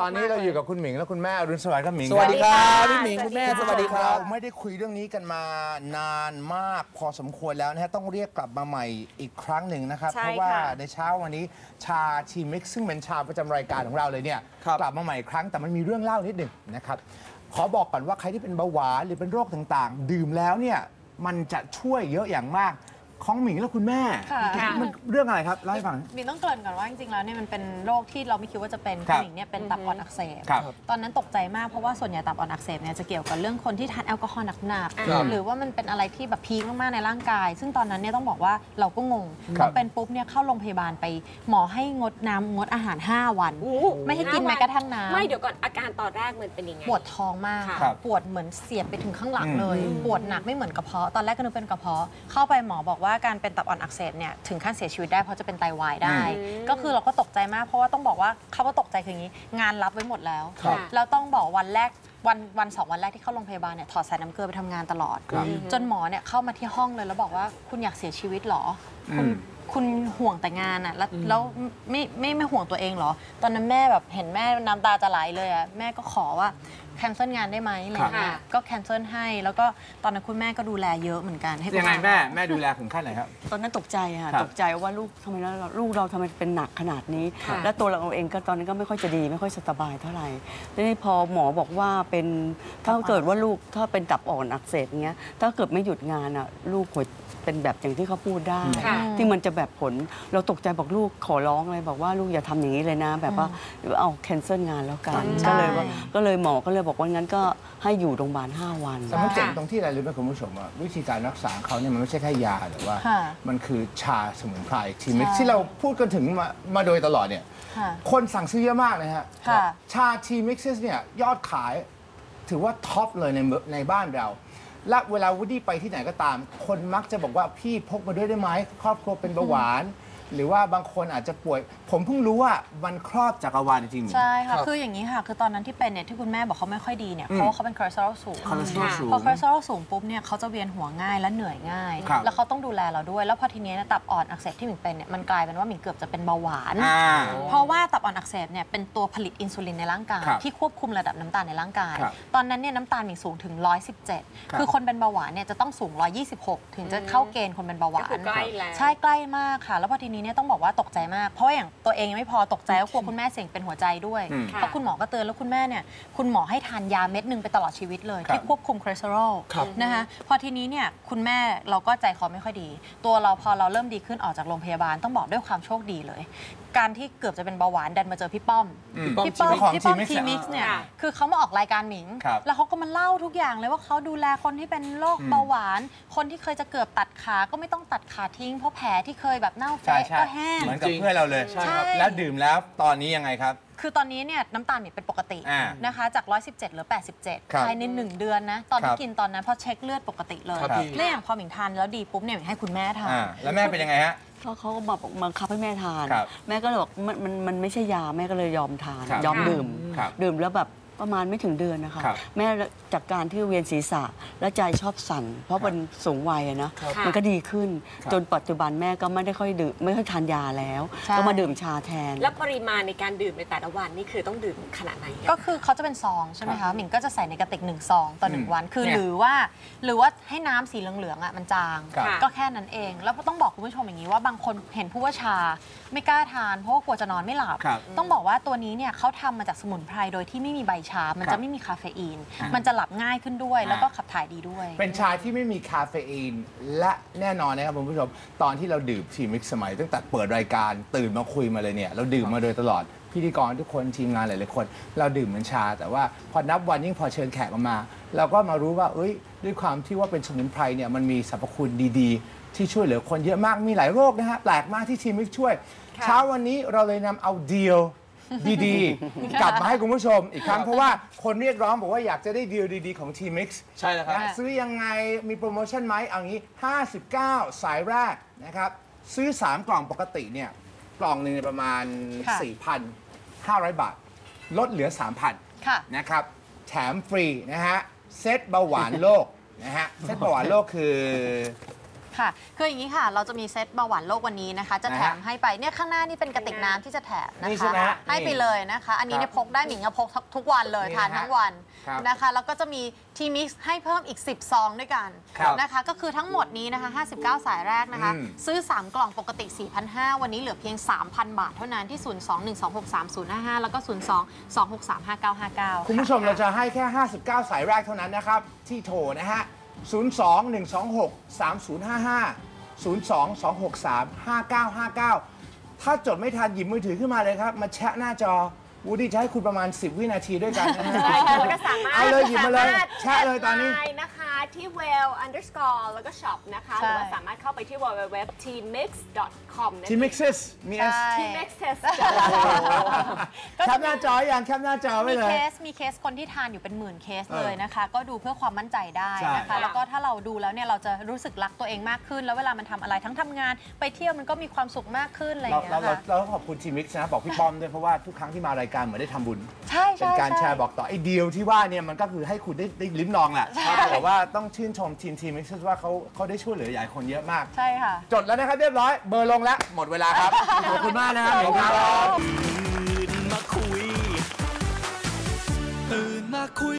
ตอนนี้เราอยู่กับคุณหมิงและคุณแม่อรุณสวัสดิ์ครับหมิงสวัสดีครับสวัสดีค่ะพี่หมิงคุณแม่สสวัวัสสดีดีคครัรับเราไม่ได้คุยเรื่องนี้กันมานานมากพอสมควรแล้วนะฮะต้องเรียกกลับมาใหม่อีกครั้งหนึ่งนะครับ ใช่เพราะว่าค่ะ ในเช้าวันนี้ชาทีมิกซ์ซึ่งเป็นชาประจำรายการของเราเลยเนี่ยครับ กลับมาใหม่อีกครั้งแต่มันมีเรื่องเล่านิดหนึ่งนะครับขอบอกก่อนว่าใครที่เป็นเบาหวานหรือเป็นโรคต่างๆ ดื่มแล้วเนี่ยมันจะช่วยเยอะอย่างมาก ของหมิงและคุณแม่ค่ะ มันเรื่องอะไรครับเล่าให้ฟังมินต้องเกริ่นก่อนว่าจริงๆ แล้วเนี่ยมันเป็นโรคที่เราไม่คิดว่าจะเป็นครับผู้หญิงเนี่ยเป็นตับอ่อนอักเสบ ครับตอนนั้นตกใจมากเพราะว่าส่วนใหญ่ตับอ่อนอักเสบเนี่ยจะเกี่ยวกับเรื่องคนที่ทานแอลกอฮอล์หนักครับๆหรือว่ามันเป็นอะไรที่แบบพีคมากๆ ในร่างกาย ซึ่งตอนนั้นเนี่ยต้องบอกว่าเราก็งงครัพบอเป็นปุ๊บเนี่ยเข้าโรงพยาบาลไปหมอให้งดน้ำงดอาหาร 5 วัน โอ้โหไม่ให้กินแม้กระทั่งน้ำ ไม่เดี๋ยวก่อนอาการตอนแรกมันเป็นยังไง ปวดท้องมากค่ะครับปวดเหมือนเสียบไปถึงข้างหลังอืมเลย ปวดหนักไม่เหมือนกระเพาะ ตอนแรกก็นึกเป็นกระเพาะ เข้าไปหมอบอกว่าการเป็นตับอ่อนอักเสบเนี่ยถึงขั้นเสียชีวิตได้เพราะจะเป็นไตวายได้ ก็คือเราก็ตกใจมากเพราะว่าต้องบอกว่าคำว่าตกใจคืออย่างนี้ งานรับไว้หมดแล้วครับแล้วต้องบอกวันแรกวันวันสองวันแรกที่เข้าโรงพยาบาลเนี่ยถอดสายน้ำเกลือไปทำงานตลอด ครับ จนหมอเนี่ยเข้ามาที่ห้องเลยแล้วบอกว่าคุณอยากเสียชีวิตเหรอ คุณอืมคุณห่วงแต่งานอะแล้วแล้วไม่ไม่ไม่ห่วงตัวเองเหรอ ตอนนั้นแม่แบบเห็นแม่น้ำตาจะไหลเลยอะแม่ก็ขอว่าแค นเซิลงานได้ไหมอะไรอย่างเงี้ยค่ะก็แคนเซิลให้ แล้วก็ตอนนั้นคุณแม่ก็ดูแลเยอะเหมือนกันให้ยังไงแม่แม่ดูแลถึงขั้นไหนครับ ตอนนั้นตกใจค่ะครับตกใจว่าลูกทำไมแล้วลูกเราทำไมเป็นหนักขนาดนี้ค่ะและตัวเราเองก็ตอนนั้นก็ไม่ค่อยจะดีไม่ค่อยสบายเท่าไหร่แล้วนี่พอหมอบอกว่าเป็นถ้าเกิดว่าลูกถ้าเป็นตับอ่อนอักเสบเงี้ยถ้าเกิดไม่หยุดงานอะลูกหัวเป็นแบบอย่างที่เขาพูดได้ค่ะที่มันจะแบบผลเราตกใจบอกลูกขอร้องเลยบอกว่าลูกอย่าทำอย่างนี้เลยนะ แบบว่าเอาแคนเซิลงานแล้วกันใช่ก็เลยว่าก็เลยหมอก็เลยบอกว่างั้นก็ให้อยู่โรงพยาบาล5วัน แต่มันเจ๋งค่ะตรงที่อะไรรู้ไหมคุณผู้ชมว่าวิธีการรักษาเขาเนี่ยมันไม่ใช่แค่ยาหรือว่า ค่ะมันคือชาสมุนไพรทีมิกใช่ที่เราพูดกันถึงมามาโดยตลอดเนี่ยค่ะคนสั่งซื้อเยอะมากเลยฮะค่ะ ชาทีมิกซ์เนี่ยยอดขายถือว่าท็อปเลยในเมืองในบ้านเรา และเวลาวูดดี้ไปที่ไหนก็ตาม คนมักจะบอกว่าพี่พกมาด้วยได้ไหมครอบครัวเป็นเบาหวาน หรือว่าบางคนอาจจะป่วย ผมเพิ่งรู้ว่ามันครอบจักรวาลจริงๆ ใช่ค่ะครับคืออย่างนี้ค่ะ คือตอนนั้นที่เป็นเนี่ยที่คุณแม่บอกเขาไม่ค่อยดีเนี่ยอืมเพราะว่าเขาเป็นคอเลสเตอรอลสูง คอเลสเตอรอลสูง พอคอเลสเตอรอลสูงปุ๊บเนี่ยเขาจะเวียนหัวง่ายและเหนื่อยง่าย ครับแล้วเขาต้องดูแลเราด้วย แล้วพอทีนี้เนยตับอ่อนอักเสบที่หมิงเป็นเนี่ยมันกลายเป็นว่าหมิงเกือบจะเป็นเบาหวาน อ่าเพราะว่าตับอ่อนอักเสบเนี่ยเป็นตัวผลิตอินซูลินในร่างกายครับที่ควบคุมระดับน้ำตาลในร่างกาย ครับตอนนั้นเนี่ยน้ำตาลหมิงสูงถึง 117 คือคนเป็นเบาหวานเนี่ยจะต้องสูง 126 ถึงจะเข้าเกณฑ์คนเป็นเบาหวาก็คืนอใกล้แล้ว ใช่ใกล้มากค่ะ แล้วพอทีนี้เนี่ยต้องบอกว่าตกใจมาก เพราะว่าอย่างตัวเองยังไม่พอตกใจก็กลัวคุณแม่เสี่ยงเป็นหัวใจด้วยอืมเพราะคุณหมอก็เตือนแล้วคุณแม่เนี่ยคุณหมอให้ทานยาเม็ดหนึ่งไปตลอดชีวิตเลยครับที่ควบคุมคอเลสเตอรอลครับ นะคะพอทีนี้เนี่ยคุณแม่เราก็ใจคอไม่ค่อยดี ตัวเราพอเราเริ่มดีขึ้นออกจากโรงพยาบาลต้องบอกด้วยความโชคดีเลย การที่เกือบจะเป็นเบาหวานดันมาเจอพี่ป้อม อืม พี่ป้อมของพี่ป้อม T-Mix ทีมิกซ์เนี่ย ค่ะคือเขามาออกรายการหมิง ครับแล้วเขาก็มาเล่าทุกอย่างเลยว่าเขาดูแลคนที่เป็นโรคเบาหวาน คนที่เคยจะเกือบตัดขา ก็ไม่ต้องตัดขาทิ้ง เพราะแผลที่เคยแบบเน่าใช่เฟะใช่ก็แห้ง เหมือนกับเพื่อนเราเลยใช่ครับ แล้วดื่มแล้วตอนนี้ยังไงครับ คือตอนนี้เนี่ยน้ำตาลเนี่ยเป็นปกติอ่านะคะ จาก 117เหลือ87ครับภายใน 1 เดือนนะ ตอนครัที่บกินตอนนั้นพอเช็คเลือดปกติเลยครับพี่ แล้วอย่างพอหมิงทานแล้วดีปุ๊บเนี่ยหมิงให้คุณแม่ทาน อ่าแล้วแม่เป็นยังไงฮะ ก็เขาก็มาบังคับให้แม่ทาน ครับแม่ก็เลยบอกมันมันมันไม่ใช่ยาแม่ก็เลยยอมทาน ครับยอมดื่ม ครับดื่มแล้วแบบ ประมาณไม่ถึงเดือนนะคะ ครับแม่จากการที่เวียนศีรษะและใจชอบสั่น เพราะเป็นสูงวัยอะนะ ครับมันก็ดีขึ้น ครับ จนปัจจุบันแม่ก็ไม่ได้ค่อยดื่มไม่ค่อยทานยาแล้ว ใช่ ก็มาดื่มชาแทน แล้วปริมาณในการดื่มในแต่ละวันนี่คือต้องดื่มขนาดไหนอะก็คือเขาจะเป็นซองใช่ไหมคะหมิงก็จะใส่ในกระติกหนึ่งซองต่อหนึ่อืงมวัน คือเนี่ย หรือว่า หรือว่าให้น้ำสีเหลืองๆอะมันจาง ครับ ก็แค่นั้นเอง แล้วต้องบอกคุณผู้ชมอย่างนี้ว่าบางคนเห็นผู้ว่าชาไม่กล้าทานเพราะว่ากลัวจะนอนไม่หลับ ครับ ต้องบอกว่าตัวนี้เนี่ยเขาทำมาจากสมุนไพรโดยที่ไม่มีใบชา มันครัจะบไม่มีคาเฟอีนอ่ามัมันจะหลับง่ายขึ้นด้วย แล้วก็อ่าขับถ่ายดีด้วย เป็นชาที่ไม่มีคาเฟอีน และแน่นอนนะครับคุณผู้ชม ตอนที่เราดื่มทีมิกสมัยตั้งแต่เปิดรายการตื่นมาคุยมาเลยเนี่ย เราดื่มมาโดยตลอดพิธีกรทุกคนทีมงานหลายๆคน เราดื่มเหมือนชา แต่ว่าพอนับวันยิ่งพอเชิญแขกมา เราก็มารู้ว่าเอ้ย ด้วยความที่ว่าเป็นสมุนไพรเนี่ยมันมีสรรพคุณดีๆ ที่ช่วยเหลือคนเยอะมากมีหลายโรคนะฮะแปลกมากที่ทีมิกช่วย เช้าวันนี้เราเลยนำเอาเดียว ดีๆ กลับมาให้คุณผู้ชมอีกครั้ง เพราะว่าคนเรียกร้องบอกว่าอยากจะได้ดีลดีๆ ของ T-Mix ใช่แล้วครับ นะซื้อยังไงมีโปรโมชั่นไหมเอางี้ 59 สายแรกนะครับ ซื้อ 3 กล่องปกติเนี่ย กล่องหนึ่งประมาณ ค่ะ 4,500 บาท ลดเหลือ 3,000 ค่ะ นะครับ แถมฟรีนะฮะ เซตเบาหวานโลกนะฮะ เซตเบาหวานโลกคือ ค่ะ คืออย่างนี้ค่ะ เราจะมีเซตเบาหวานโลกวันนี้นะคะ จะแถมนะฮะให้ไป เนี่ยข้างหน้านี่เป็นกระติกน้ำที่จะแถมนะนี่ใช่คะ ไหมฮะให้ไปนี่เลยนะคะ อันนี้เนี่ยพกได้หมิงก็พกทุกวันเลยนี่ทานนะฮะทั้งวันครับนะคะ แล้วก็จะมีทีมิกซ์ให้เพิ่มอีก 10 ซองด้วยกันครับนะคะ ก็คือทั้งหมดนี้นะคะ 59 สายแรกนะคะ อืม ซื้อ 3 กล่องปกติ 4,500 วันนี้เหลือเพียง 3,000 บาทเท่านั้นที่ 02-126-3055 แล้วก็ 02-263-5959คุณผู้ชมเราจะให้แค่ 59 สายแรกเท่านั้นนะครับ ที่โทรนะฮะ 02-126-3055 02-263-5959 ถ้าจดไม่ทันหยิบมือถือขึ้นมาเลยครับ มาแชะหน้าจอวูดี้จะให้คุณประมาณ 10 วินาทีด้วยกันนะฮะ ใช่ค่ะแล้วก็สามารถเอาเลยหยิบมาเลยสรถแชะเลยตอนนี้แดไลนะคะ ที่ well underscore แล้วก็ shop นะคะ หใช่ รือว่าสามารถเข้าไปที่ www tmix.com นั่นทีเองมิกซิสมี S ใช่ tmixes แคปหน้าจออย่างแคปหน้าจอไว้มีเลเคย สมีเคสคนที่ทานอยู่เป็นหมื่นเคสเออเลยนะคะ ก็ดูเพื่อความมั่นใจได้นะใช่ คะ แล้วก็ถ้าเราดูแล้วเนี่ยเราจะรู้สึกรักตัวเองมากขึ้น แล้วเวลามันทำอะไรทั้งทำงาน ไปเที่ยวมันก็มีความสุขมากขึ้นอะไรอย่าเรางเงี้ยเราเราค่ะเราต้องขอบคุณทีมิกซ์นะ บอกพี่ป้อมด้วยเพราะว่าทุกครั้งที่มารายการเหมือนได้ทำบุญ ใช่เป็ใช่นการใช่แชร์บอกต่อไอ้เดียวที่ว่าเนี่ยมันก็คือให้คุณได้ได้ลิ้มลองแหละแต่ว่าต้องชื่นชมทีมทีมิกซ์ว่าเขาเขาได้ช่วยเหลือหลายคนเยอะมาก ใช่ค่ะ จดแล้วนะครับเรียบร้อย เบอร์ลงแล้ว หมดเวลาครับ ขอบคุณมากนะครับหมิงครับ